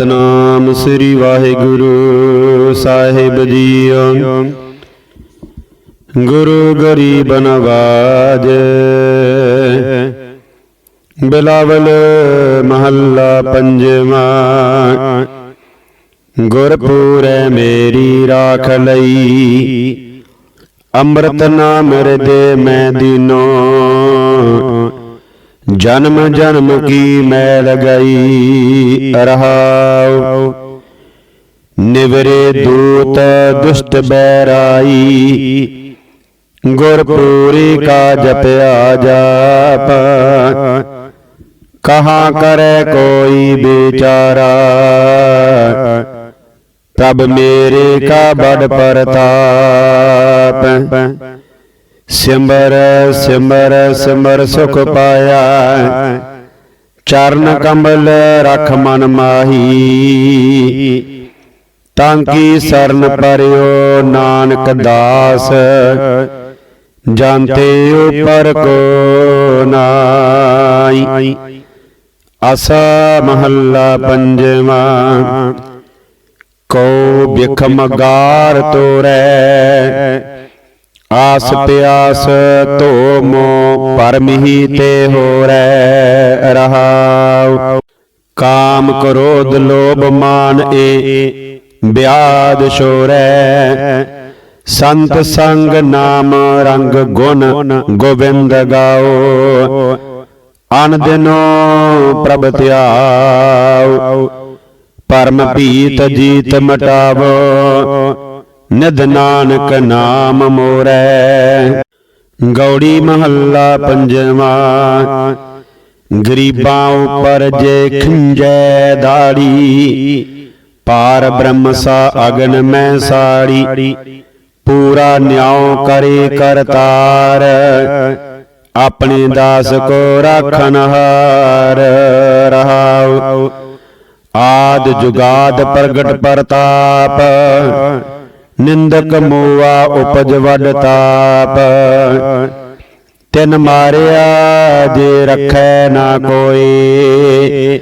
ਸਤਨਾਮ ਸ੍ਰੀ ਵਾਹਿਗੁਰੂ ਸਾਹਿਬ ਜੀ ਗੁਰੂ ਗਰੀਬ ਨਵਾਜ। ਬਿਲਾਵਲ ਮਹੱਲਾ ਪੰਜਵਾ। ਗੁਰਪੂਰੈ ਮੇਰੀ ਰਾਖ ਲਈ। ਅੰਮ੍ਰਿਤ ਨਾਮ ਹਿਰਦੇ ਮੈਂ ਦਿਨੋ। ਜਨਮ ਜਨਮ ਕੀ ਮੈਲ ਗਈ ਰਹਾਉ। ਨਿਵਰੇ ਦੂਤ ਦੁਸ਼ਟ ਬੈਰਾਈ। ਗੁਰਪੂਰੀ ਕਾ ਜਪਿਆ ਜਾਪ ਕਹਾ ਕਰੇ ਕੋਈ ਵਿਚਾਰਾ। ਤਬ ਮੇਰੇ ਕਾ ਬੜ ਪਰਤਾਪ। ਸਿਮਰ ਸਿਮਰ ਸਿਮਰ ਸੁਖ ਪਾਇਆ ਚਰਨ ਕਮਲ ਰਖ ਮਨ ਮਾਹੀ। ਤਾਂ ਕੀ ਸਰਨ ਪਰਿਓ ਨਾਨਕ ਦਾਸ? ਜਾਂਤੇ ਉਪਰ ਕੋ ਨਾਈ। ਆਸਾ ਮਹੱਲਾ ਪੰਜਵਾ। ਕੋ ਬਿਖਮ ਗਾਰ ਤੋਰੈ। ਆਸ ਪਿਆਸ ਧੋ ਮੋ ਪਰਮਹੀ ਤੇ ਹੋਰੈ ਰਹਾਉ। ਕਾਮ ਕ੍ਰੋਧ ਲੋਭ ਮਾਨ ਏ, ਬਿਆਦ ਸ਼ੋਰੈ ਸੰਤ ਸੰਗ ਨਾਮ ਰੰਗ ਗੁਣ ਗੋਬਿੰਦ ਗਾਓ। ਅਨ ਦਿਨੋ ਪ੍ਰਭ ਧਿਆਉ, ਪਰਮ ਭੀਤ ਜੀਤ ਮਟਾਵੋ। ਨਿਧ ਨਾਨਕ ਨਾਮ ਮੋਰੈ। ਗੌੜੀ ਮਹੱਲਾ ਪੰਜਵਾ, ਗਰੀਬਾਂ ਉਪਰ ਜੇ ਖਿੰਜੈ ਦਾੜੀ, ਪਾਰ ਬ੍ਰਹਮ ਸਾ ਅਗਨ ਮੈਂ ਸਾੜੀ, ਪੂਰਾ ਨਿਆਉ ਕਰੇ ਕਰਤਾਰ, ਆਪਣੇ ਦਾਸ ਕੋ ਰਾਖਨ ਹਾਰ ਰਹਾਉ। ਆਦ ਜੁਗਾਦ ਪ੍ਰਗਟ ਪ੍ਰਤਾਪ ਨਿੰਦਕ ਮੋਆ ਉਪਜ ਵਡ ਤਾਪ। ਤਿਨ ਮਾਰਿਆ ਜੇ ਰਖੈ ਨਾ ਕੋਈ,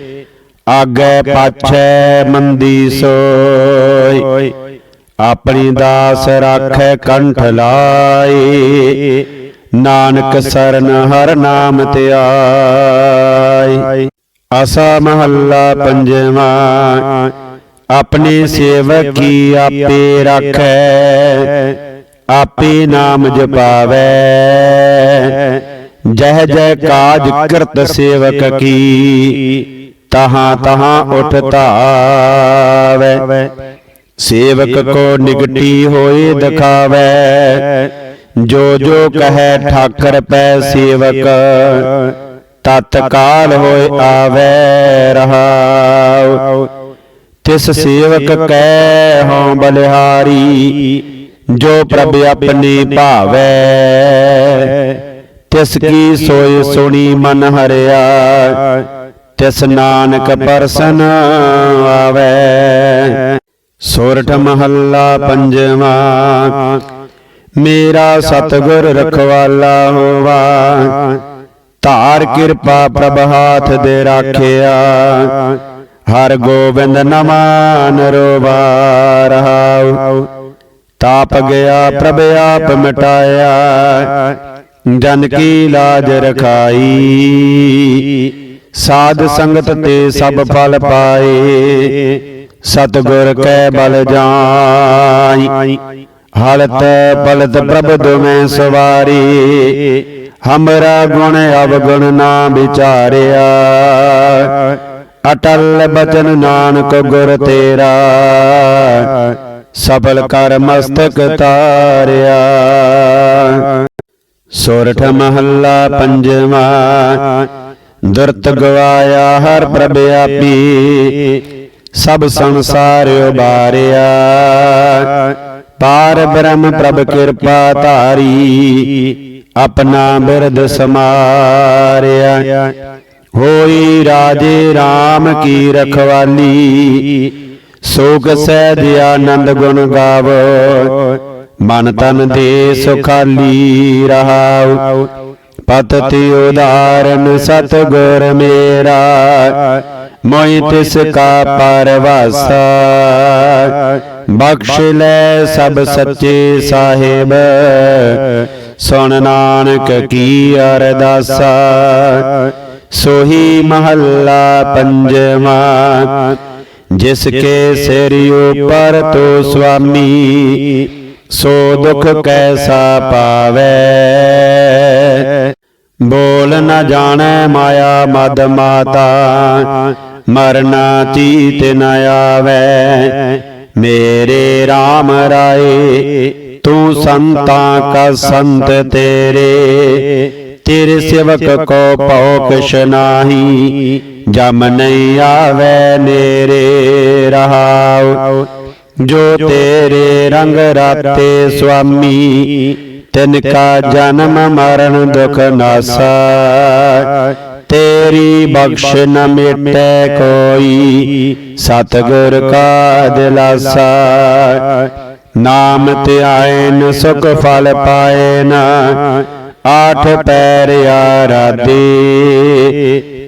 ਆਗੇ ਪਾਛੈ ਮੰਦੀ ਸੋਈ। ਆਪਣੀ ਦਾਸ ਰੱਖੈ ਕੰਠ ਲਾਈ, ਨਾਨਕ ਸਰਨ ਹਰ ਨਾਮ ਧਿਆਈ ਆਸਾ ਮਹੱਲਾ ਪੰਜਵਾਂ ਆਪਣੇ ਸੇਵਕ ਕੀ ਆਪੇ ਰਾਖੈ ਆਪੇ ਨਾਮ ਜਪਾਵੈ। ਜਹ ਜਹ ਕਾਜ ਕਰਤ ਸੇਵਕ ਕੀ। ਤਹਾਂ ਤਹਾਂ ਉਠ ਧਾਵੈ। ਸੇਵਕ ਕੋ ਨਿਗਟੀ ਹੋਏ ਦਿਖਾਵੈ। ਜੋ ਜੋ ਕਹੈ ਠਾਕਰ ਪੈ ਸੇਵਕ। ਤਤਕਾਲ ਹੋਏ ਆਵੈ ਰਹਾਉ। ਤਿਸ ਸੇਵਕ ਕੈ ਹਉ ਬਲਿਹਾਰੀ ਜੋ ਪ੍ਰਭ ਆਪਣੀ ਭਾਵੈ। ਤਿਸ ਕੀ ਸੋਈ ਸੁਣੀ ਮਨ ਹਰਿਆ। ਤਿਸ ਨਾਨਕ ਪਰਸਨ ਆਵੈ। ਸੋਰਠ ਮਹੱਲਾ ਪੰਜਵਾ। ਮੇਰਾ ਸਤਗੁਰ ਰਖਵਾਲਾ ਹੋਵਾ। ਧਾਰ ਕਿਰਪਾ ਪ੍ਰਭ ਹਾਥ ਦੇ ਰਾਖਿਆ। ਹਰ ਗੋਬਿੰਦ ਨਮਾਨ ਰੋਵਾ ਰਹਾਉ ਤਾਪ ਗਿਆ, ਪ੍ਰਭ ਆਪ ਮਿਟਾਇਆ, ਜਨ ਕੀ ਲਾਜ ਰਖਾਈ। ਸਾਧ ਸੰਗਤ ਤੇ ਸਭ ਫਲ ਪਾਏ, ਸਤਗੁਰ ਕੈ ਬਲ ਜਾਈ। ਹਲਤ ਪਲਤ ਪ੍ਰਭ ਦੁਮੈ ਸਵਾਰੀ, ਹਮਰਾ ਗੁਣ ਅਵਗੁਣ ਨਾ ਵਿਚਾਰਿਆ। ਅਟਲ ਬਚਨ ਨਾਨਕ ਗੁਰ ਤੇਰਾ, ਸਫਲ ਕਰ ਮਸਤਕ ਤਾਰਿਆ। ਸੋਰਠ ਮਹੱਲਾ ਪੰਜਵਾ, ਦੁਰਤ ਗਵਾਇਆ ਹਰ ਪ੍ਰਭ ਆਪੀ, ਸਭ ਸੰਸਾਰ ਉਬਾਰਿਆ। ਪਾਰ ਬ੍ਰਹਮ ਪ੍ਰਭ ਕਿਰਪਾ ਧਾਰੀ, ਆਪਣਾ ਬਿਰਧ ਸਮਾਰਿਆ। ਹੋਈ ਰਾਜੇ RAM ਕੀ ਰਖਵਾਲੀ। ਸੋਗ ਸਹਿਜ ਆਨੰਦ ਗੁਣ ਗਾਵੋ। ਮਨ ਤਨ ਦੇ ਸੁਖਾਲੀ ਰਹਾਉ। ਪਤਿ ਉਦਾਰਨ ਸਤਗੁਰ ਮੇਰਾ। ਮੋਇ ਤਿਸ ਕਾ ਪਰਵਾਸਾ। ਬਖਸ਼ ਲੈ ਸਭ ਸੱਚੇ ਸਾਹਿਬ। ਸੁਣ ਨਾਨਕ ਕੀ ਅਰਦਾਸਾ। ਸੋਹੀ ਮਹੱਲਾ ਪੰਜਵਾ ਜਿਸ ਕੇ ਸਿਰ ਉਪਰ ਤੋ ਸੁਆਮੀ, ਸੋ ਦੁਖ ਕੈਸਾ ਪਾਵੇ। ਬੋਲ ਨ ਜਾਣੈ ਮਾਇਆ ਮਦ ਮਾਤਾ, ਮਰਨਾ ਚੀਤ ਨ ਆਵੇ। ਮੇਰੇ RAM ਰਾਏ, ਤੂੰ ਸੰਤਾਂ ਕਾ ਸੰਤ ਤੇਰੇ ਤੇਰੇ ਸੇਵਕ ਕੋ ਭਉ ਕਿਛ ਨਾਹੀ। ਜਮ ਨਹੀਂ ਆਵੇ ਨੇਰੇ ਰਹਾਉ। ਜੋ ਤੇਰੇ ਰੰਗ ਰਾਤੇ ਸੁਆਮੀ ਤਿਨ ਕਾ ਜਨਮ ਮਰਨ ਦੁਖ ਨਾਸਾ ਤੇਰੀ ਬਖਸ਼ ਨ ਮਿਟੈ ਕੋਈ। ਸਤਿਗੁਰ ਕਾ ਦਿਲਾਸਾ ਨਾਮ ਧਿਆਇਨ ਸੁਖ ਫਲ ਪਾਏ ਨਾ ਆਠ ਪੈਰ ਆਰਾਧੇ।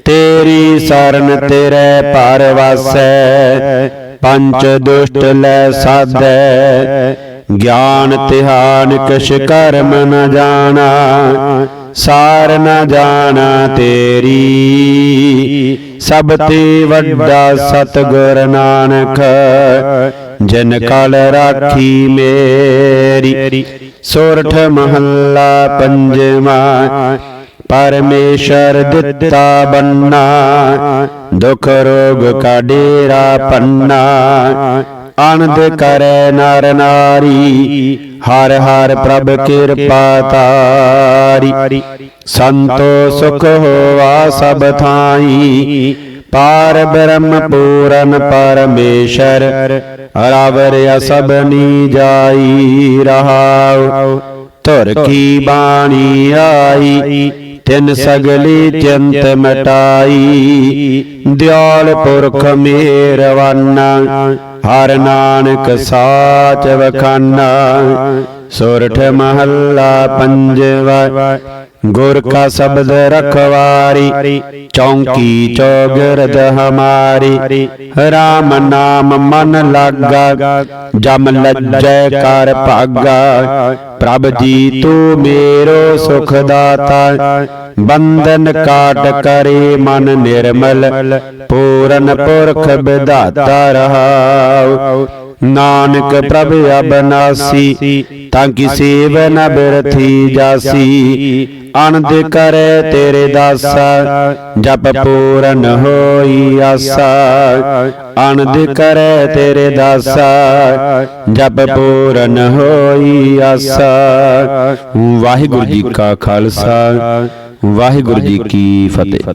ਤੇਰੀ ਸਰਨ ਤੇਰੇ ਪਰ ਵਾਸੈ ਪੰਚ ਦੁਸ਼ਟ ਲੈ ਸਾਧੈ। ਗਿਆਨ ਧਿਆਨ ਕਿਛ ਕਰਮ ਨ ਜਾਣਾ। ਸਾਰ ਨ ਜਾਣਾ ਤੇਰੀ। ਸਭ ਤੇ ਵੱਡਾ ਸਤਿਗੁਰ ਨਾਨਕ। ਜਿਨ ਕਲ ਰਾਖੀ ਮੇਰੀ। ਸੋਰਠ ਮਹੱਲਾ ਪੰਜਵਾ, ਪਰਮੇਸ਼ਰ ਦਿੱਤਾ ਬੰਨਾ, ਦੁਖ ਰੋਗ ਕਾ ਡੇਰਾ ਪੰਨਾ। ਆਨੰਦ ਕਰੈ ਨਰ ਨਾਰੀ, ਹਰ ਹਰ ਪ੍ਰਭ ਕਿਰਪਾ ਤਾਰੀ। ਸੰਤੋ ਸੁਖ ਹੋਵਾ ਸਭ ਥਾਈ, ਪਾਰ ਬ੍ਰਹਮ ਪੂਰਨ ਪਰਮੇਸ਼ਰ ਰਾਵਰਿਆ ਸਭਨੀ ਜਾਈ ਰਹਾਉ, ਧੁਰ ਕੀ ਬਾਣੀ ਆਈ, ਤਿੰਨ ਸਗਲੀ ਚਿੰਤ ਮਟਾਈ। ਦਿਆਲ ਪੁਰਖ ਮੇਰਵਾਨਾ ਹਰ ਨਾਨਕ ਸਾਚ ਵਖਾਨਾ। ਸੋਰਠ ਮਹੱਲਾ ਪੰਜਵਾ ਗੁਰ ਕਾ ਸ਼ਬਦ ਰਖਵਾਰੀ ਚੌਂਕੀ ਚੌਗਿਰਦ ਹਮਾਰੀ। ਰਾਮ ਨਾਮ ਮਨ ਲਾਗਾ ਜਮ ਲੱਜੈ ਕਰ ਭਾਗਾ। ਪ੍ਰਭ ਜੀ ਤੂੰ ਮੇਰੋ ਸੁਖ ਦਾਤਾ। ਬੰਧਨ ਕਾਟ ਕਰੇ ਮਨ ਨਿਰਮਲ। ਪੂਰਨ ਪੁਰਖ ਵਿਧਾਤਾ ਰਹਾਉ। ਨਾਨਕ ਪ੍ਰਭ ਅਬਨਾਸੀ ਤਾਂ ਕੀ ਸੇਵ ਨ ਬਿਰਥੀ ਜਾਸੀ। ਆਨੰਦ ਕਰੈ ਤੇਰੇ ਦਾਸਾ, ਜਪ ਪੂਰਨ ਹੋਈ ਆਸਾ। ਆਨੰਦ ਕਰੈ ਤੇਰੇ ਦਾਸਾ, ਜਪ ਪੂਰਨ ਹੋਈ ਆਸਾ। ਵਾਹਿਗੁਰੂ ਜੀ ਕਾ ਖਾਲਸਾ, ਵਾਹਿਗੁਰੂ ਜੀ ਕੀ ਫਤਿਹ।